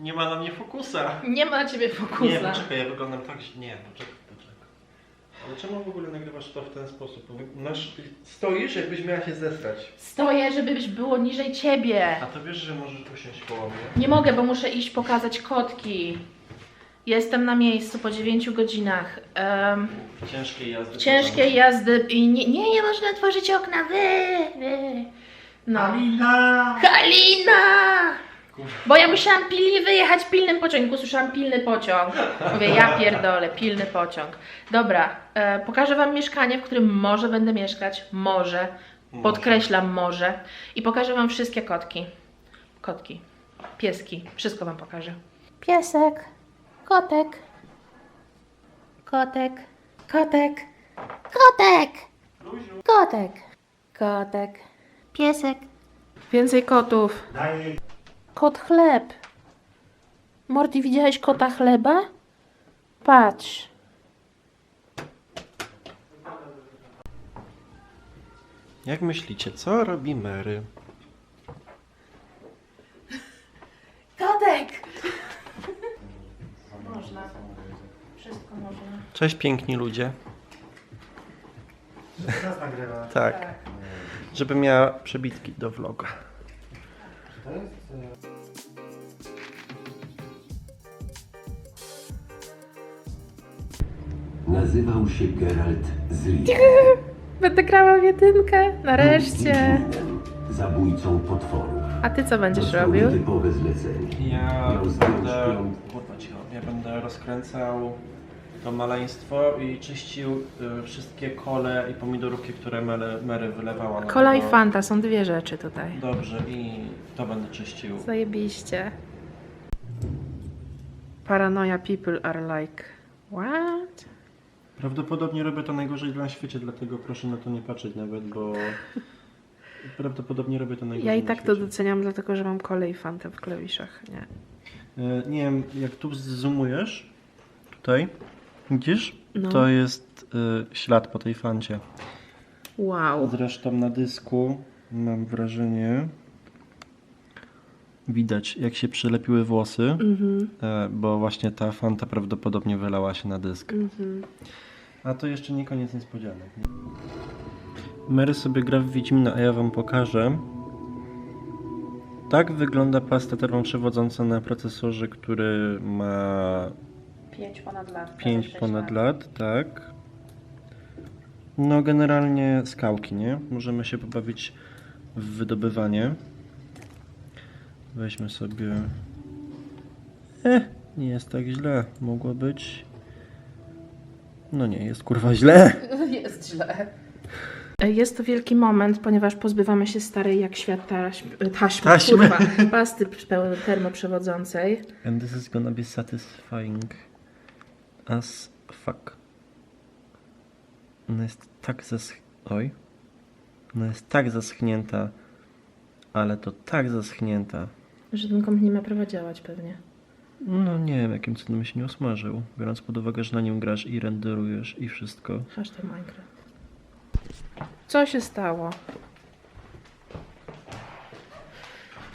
Nie ma na mnie fokusa. Nie ma na ciebie Nie, fokusa. poczekaj, ja wyglądam tak, że... Nie, poczekaj, poczekaj. Ale czemu w ogóle nagrywasz to w ten sposób? Masz... Stoisz, jakbyś miała się zesrać. Stoję, żebyś było niżej ciebie. A to wiesz, że możesz usiąść koło mnie? Nie mogę, bo muszę iść pokazać kotki. Jestem na miejscu po 9 godzinach. Em, Ciężkiej jazdy. ciężkiej jazdy i nie, nie, nie można otworzyć okna. Wy, wy. No. Alina! Halina! Bo ja musiałam pilnie wyjechać pilnym pociągiem. Usłyszałam pilny pociąg. Mówię, ja pierdolę, pilny pociąg. Dobra, e, pokażę wam mieszkanie, w którym może będę mieszkać. Może. Podkreślam może. I pokażę wam wszystkie kotki. Kotki. Pieski. Wszystko wam pokażę. Piesek. Kotek. Kotek. Kotek. Kotek. Kotek. Kotek. Piesek. Więcej kotów. Kot chleb. Morty, widziałeś kota chleba? Patrz. Jak myślicie, co robi Mary? Kotek! Można. Wszystko można. Cześć piękni ludzie. Teraz nagrywa. Tak. Żeby miała przebitki do vloga. To jest... Nazywał się Geralt z. Będę grała w jedynkę. Nareszcie. Zabójcą potworów. A ty co będziesz Dostał robił? typowe zlecenie. Ja Miał zdjąć będę, pląd. kurwa cicho, ja będę rozkręcał to maleństwo i czyścił y, wszystkie kole i pomidorówki, które Mary, Mary wylewała. na Kola i tego. Fanta są dwie rzeczy tutaj. Dobrze i to będę czyścił. Zajebiście. Paranoia people are like... What? Prawdopodobnie robię to najgorzej na świecie, dlatego proszę na to nie patrzeć nawet, bo prawdopodobnie robię to najgorzej Ja i na tak to świecie. doceniam, dlatego że mam kolej Fantę w klawiszach, nie? E, Nie wiem, jak tu zoomujesz, tutaj, widzisz? No. To jest y, ślad po tej fancie. Wow. Zresztą na dysku mam wrażenie, widać jak się przylepiły włosy, Mhm, e, bo właśnie ta fanta prawdopodobnie wylała się na dysk. mhm. A to jeszcze nie koniec niespodzianek. Mary sobie gra w Wiedźmina, a ja wam pokażę. Tak wygląda pasta termoprzewodząca na procesorze, który ma Pięć ponad lat. 5 ponad lat, tak. No generalnie skałki, nie? Możemy się pobawić w wydobywanie. Weźmy sobie... Eh, nie jest tak źle. Mogło być... No nie, jest kurwa źle. Jest źle. Jest to wielki moment, ponieważ pozbywamy się starej jak świat taśm, taśmy, Taśmy. kurwa, pasty pełnej termoprzewodzącej. And this is gonna be satisfying as fuck. Ona jest tak zasch... Oj. Ona jest tak zaschnięta, ale to tak zaschnięta. Że ten komp nie ma prawa działać pewnie. No nie wiem, jakim cudem się nie osmażył. Biorąc pod uwagę, że na nim grasz i renderujesz i wszystko. Hashtag Minecraft. Co się stało?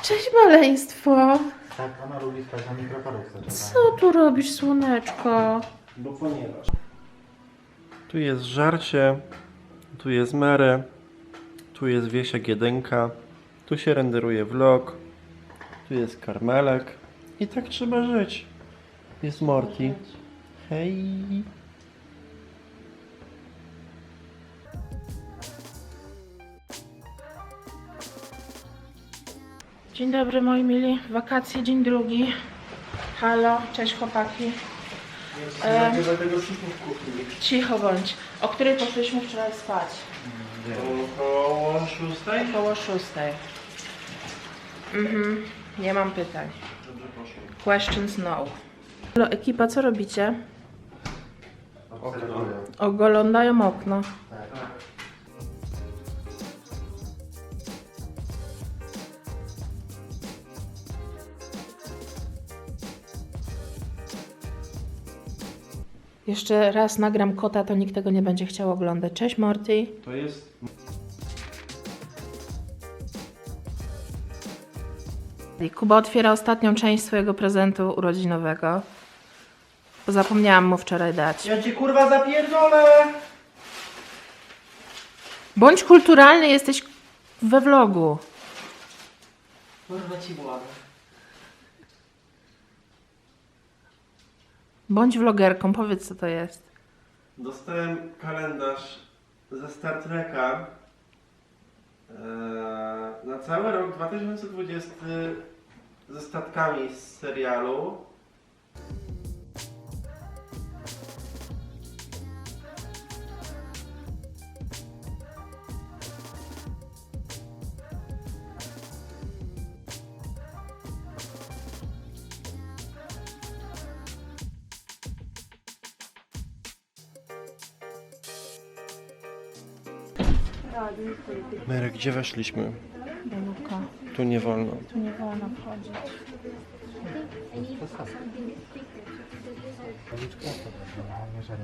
Cześć maleństwo! Tak, ona lubi spać na mikrokorek. Co tu robisz, słoneczko? Bo ponieważ... Tu jest żarcie, tu jest Mary, tu jest Wiesiek jedynka, tu się renderuje vlog, tu jest Karmelek i tak trzeba żyć. Jest Morty. Hej! Dzień dobry moi mili, wakacje, dzień drugi. Halo, cześć chłopaki. E, kuchni. cicho bądź. O której poszliśmy wczoraj spać? Około szóstej? Około szóstej. Mhm, nie mam pytań. Dobrze poszło. Questions no. Halo, ekipa, co robicie? Obserwuję. Oglądają okno. Tak. Jeszcze raz nagram kota, to nikt tego nie będzie chciał oglądać. Cześć Morty. To jest Kuba otwiera ostatnią część swojego prezentu urodzinowego. Bo zapomniałam mu wczoraj dać. Ja cię kurwa zapierdolę! Bądź kulturalny, jesteś we vlogu. Kurwa ci głowę. Bądź vlogerką, powiedz co to jest. Dostałem kalendarz ze Star Treka eee, na cały rok 2020 ze statkami z serialu. Merek, gdzie weszliśmy? Tu nie wolno. tu nie wolno wchodzić.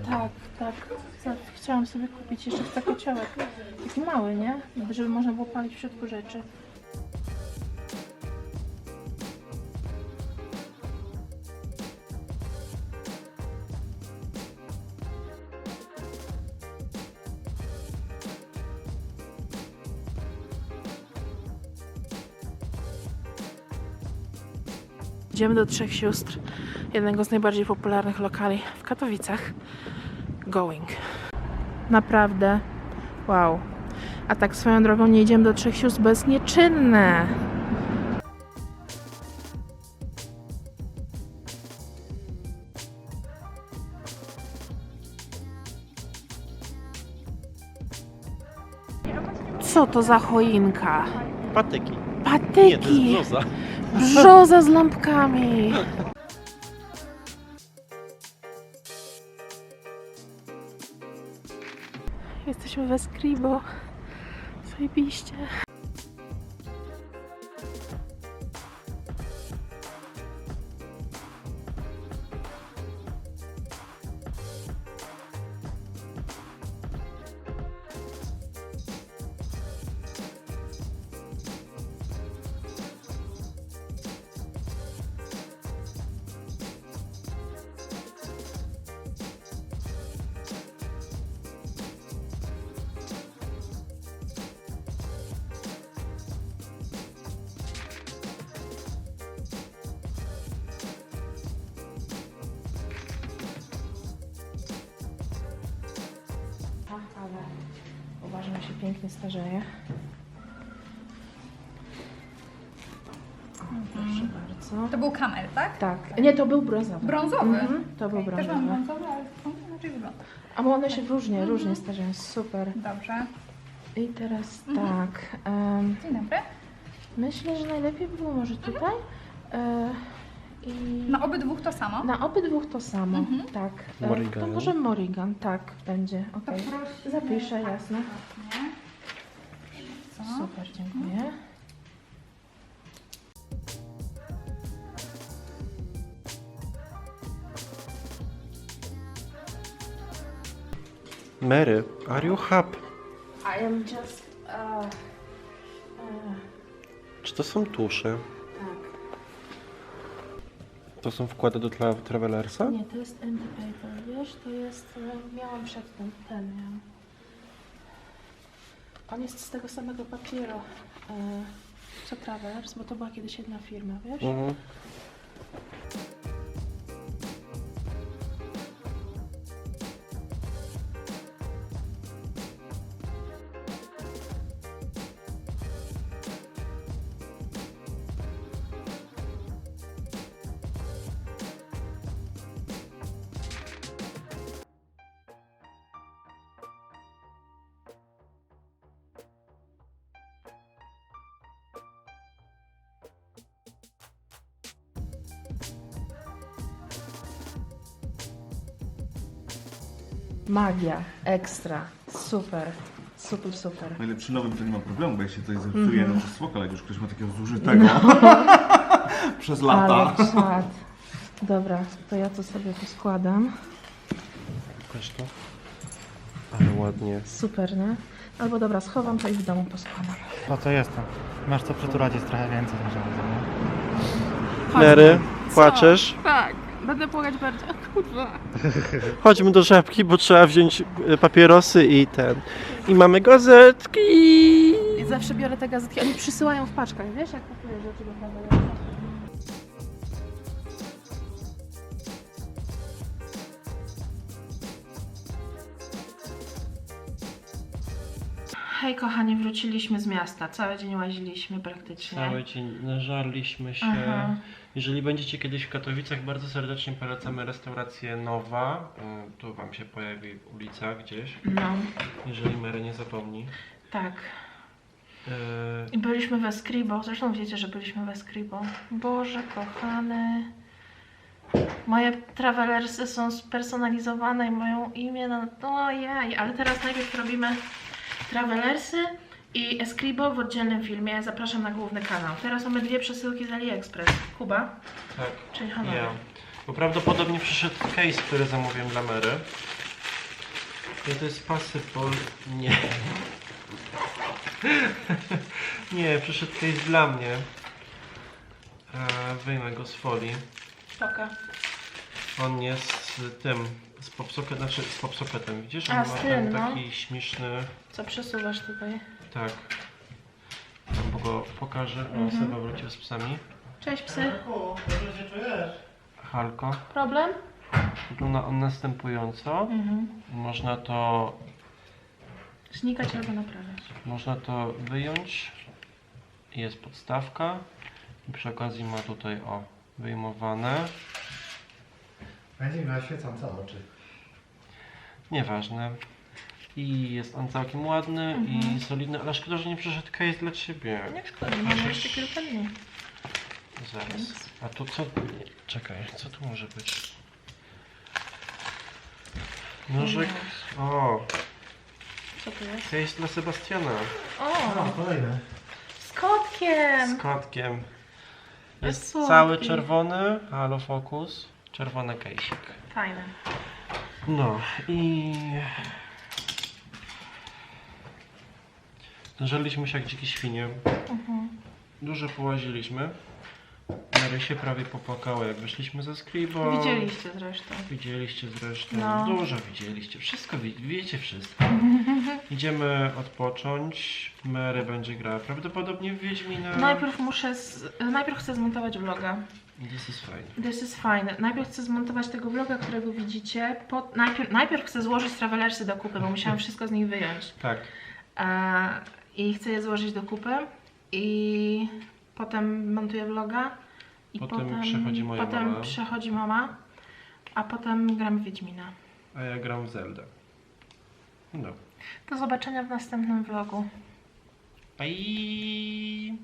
Tak, tak. Chciałam sobie kupić jeszcze taki kociołek. Taki mały, nie? Żeby można było palić w środku rzeczy. Idziemy do Trzech Sióstr, jednego z najbardziej popularnych lokali w Katowicach. Going. Naprawdę. Wow. A tak swoją drogą nie idziemy do Trzech Sióstr, bo jest nieczynne. Co to za choinka? Patyki. Patyki! brzoza. Brzoza z lampkami. Jesteśmy we Skribo. Zajebiście. Pięknie starzeje. Proszę bardzo. To był kamel, tak? Tak. Nie, to był brązowy. Brązowy? Mhm, to był Okej, Też mam brązowy. brązowy, ale on inaczej wygląda. A bo one się różnie, różnie starzeją. Super. Dobrze. I teraz tak. em, Dzień dobry. myślę, że najlepiej by było może tutaj. E, I Na obydwu to samo. na obydwu to samo. Tak. E, Morrigan. To może Morrigan, tak będzie. Okej. proszę. Zapiszę, jasne. Nie? Co? Super, dziękuję. Mary, are you happy? I am just... Uh, uh, Czy to są tusze? tak. To są wkłady do tra Travelersa? Nie, to jest empty paper, wiesz? To jest... e, Miałam przedtem, ten miałam. On jest z tego samego papieru, e, co Travelers, bo to była kiedyś jedna firma, wiesz? Mhm. Magia, ekstra, super, super, super. Najlepszy nowym to nie ma problemu, bo jak się coś zepsuje, no to spoko, ale jak już ktoś ma takiego zużytego przez lata. Ale czad. Dobra, to ja to sobie poskładam. Pokaż to. Ale ładnie. Super, nie? Albo dobra, schowam to i w domu poskładam. Po co jestem? Masz co przytulać jest trochę więcej niż ja, nie? Mary, płaczesz? Tak, będę płakać bardziej. Kurwa. Chodźmy do żabki, bo trzeba wziąć e, papierosy i ten. I mamy gazetki. I zawsze biorę te gazetki, oni przysyłają w paczkach, wiesz, jak kupuję rzeczy do kamery. Hej kochani, wróciliśmy z miasta. Cały dzień łaziliśmy praktycznie. Cały dzień nażarliśmy się. Aha. Jeżeli będziecie kiedyś w Katowicach, bardzo serdecznie polecamy restaurację Nowa. E, Tu wam się pojawi ulica gdzieś, No, jeżeli Mary nie zapomni. tak. E, I byliśmy we Scribo. Zresztą wiecie, że byliśmy we Scribo. Boże, kochany. Moje travelersy są spersonalizowane i mają imię na... Ojej, ale teraz najpierw robimy travelersy i Escribo w oddzielnym filmie. Zapraszam na główny kanał. Teraz mamy dwie przesyłki z AliExpress. Kuba, tak. czyli Hanower. Ja. Bo prawdopodobnie przyszedł case, który zamówiłem dla Mary. I to jest pasypol. Nie. Nie, przyszedł case dla mnie. E, wyjmę go z folii. Poka. On jest z tym, z popsocketem, znaczy z popsocketem. Widzisz? On A, ma ten tym, no. taki śmieszny, Co przesuwasz tutaj? tak. Tam go pokażę. O, Mhm. Seba wrócił z psami. Cześć psy. O, dobrze się czujesz? Halko. Problem? Wygląda on następująco. Mhm. Można to Znikać albo naprawiać. Można to wyjąć. Jest podstawka. I przy okazji ma tutaj o wyjmowane. Będzie miała świecące oczy. Nieważne. I jest on całkiem ładny i solidny, ale szkoda, że nie przyszedł case dla ciebie. Nie szkodzi, mamy jeszcze kilka dni. Zaraz. A tu co? Czekaj, co tu może być? Nożyk. O, Co tu jest? case dla Sebastiana. O, O, kolejne. z kotkiem! Z kotkiem. Jest Słodki. cały czerwony. Halo Focus. Czerwony case'ik. Fajne. No i... Żaliśmy się jak dzikie świnie. Dużo połaziliśmy. Mary się prawie popłakała jak wyszliśmy ze Scribo. Widzieliście zresztą. Widzieliście zresztą. No. Dużo widzieliście. Wszystko wi- wiecie wszystko. Idziemy odpocząć. Mary będzie grała prawdopodobnie w Wiedźmina. Najpierw muszę, z... najpierw chcę zmontować vloga. This is fine. This is fine. Najpierw chcę zmontować tego vloga, którego widzicie. Po... Najpierw, najpierw chcę złożyć travelersy do kupy, bo musiałam wszystko z nich wyjąć. Tak. E, I chcę je złożyć do kupy. I potem montuję vloga. I Potem przychodzi moja potem mama. przychodzi mama. A potem gram w Wiedźmina. A ja gram w Zelda. No. Do zobaczenia w następnym vlogu. Bye.